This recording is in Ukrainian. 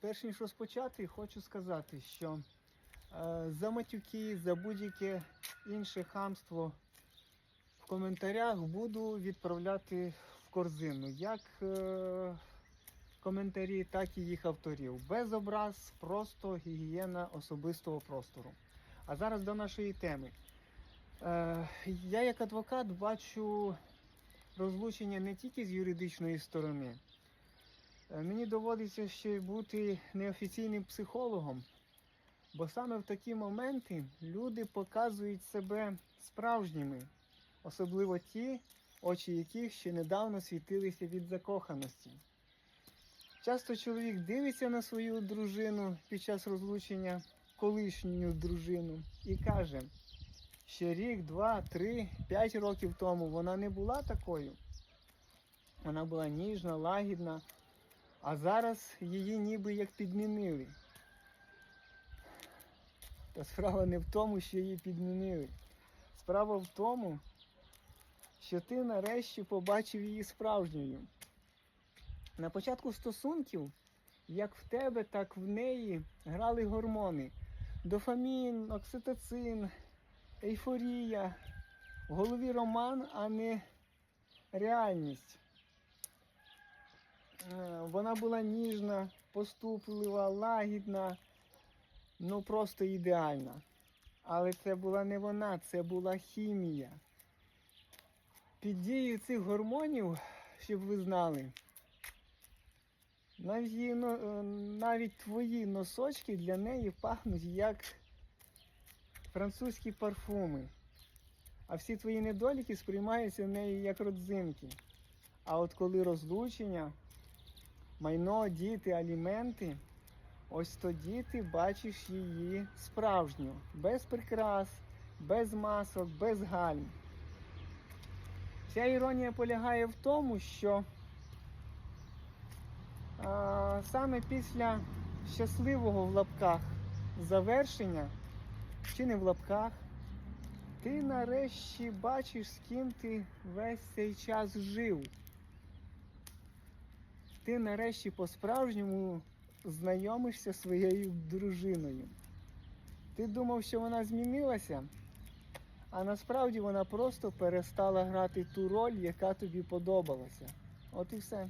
Перш ніж розпочати, хочу сказати, що е, за матюки, за будь-яке інше хамство в коментарях буду відправляти в корзину. Як е, коментарі, так і їх авторів. Без образ, просто гігієна особистого простору. А зараз до нашої теми. Е, я як адвокат бачу розлучення не тільки з юридичної сторони. Е, Мені доводиться ще й бути неофіційним психологом, бо саме в такі моменти люди показують себе справжніми, особливо ті, очі яких ще недавно світилися від закоханості. Часто чоловік дивиться на свою дружину під час розлучення, колишню дружину, і каже, ще рік, два, три, п'ять років тому вона не була такою. Вона була ніжна, лагідна, а зараз її ніби як підмінили. Та справа не в тому, що її підмінили. Справа в тому, що ти нарешті побачив її справжньою. На початку стосунків, як в тебе, так в неї грали гормони. Дофамін, окситоцин, ейфорія. В голові роман, а не реальність. Вона була ніжна, поступлива, лагідна, ну просто ідеальна. Але це була не вона, це була хімія. Під дією цих гормонів, щоб ви знали, навіть, е, навіть твої носочки для неї пахнуть як французькі парфуми. А всі твої недоліки сприймаються в неї як родзинки. А от коли розлучення, майно, діти, аліменти, ось тоді ти бачиш її справжню, без прикрас, без масок, без гальм. Вся іронія полягає в тому, що а, саме після щасливого в лапках завершення, чи не в лапках, ти нарешті бачиш, з ким ти весь цей час жив. Ти нарешті по-справжньому знайомишся зі своєю дружиною. Ти думав, що вона змінилася, а насправді вона просто перестала грати ту роль, яка тобі подобалася. От і все.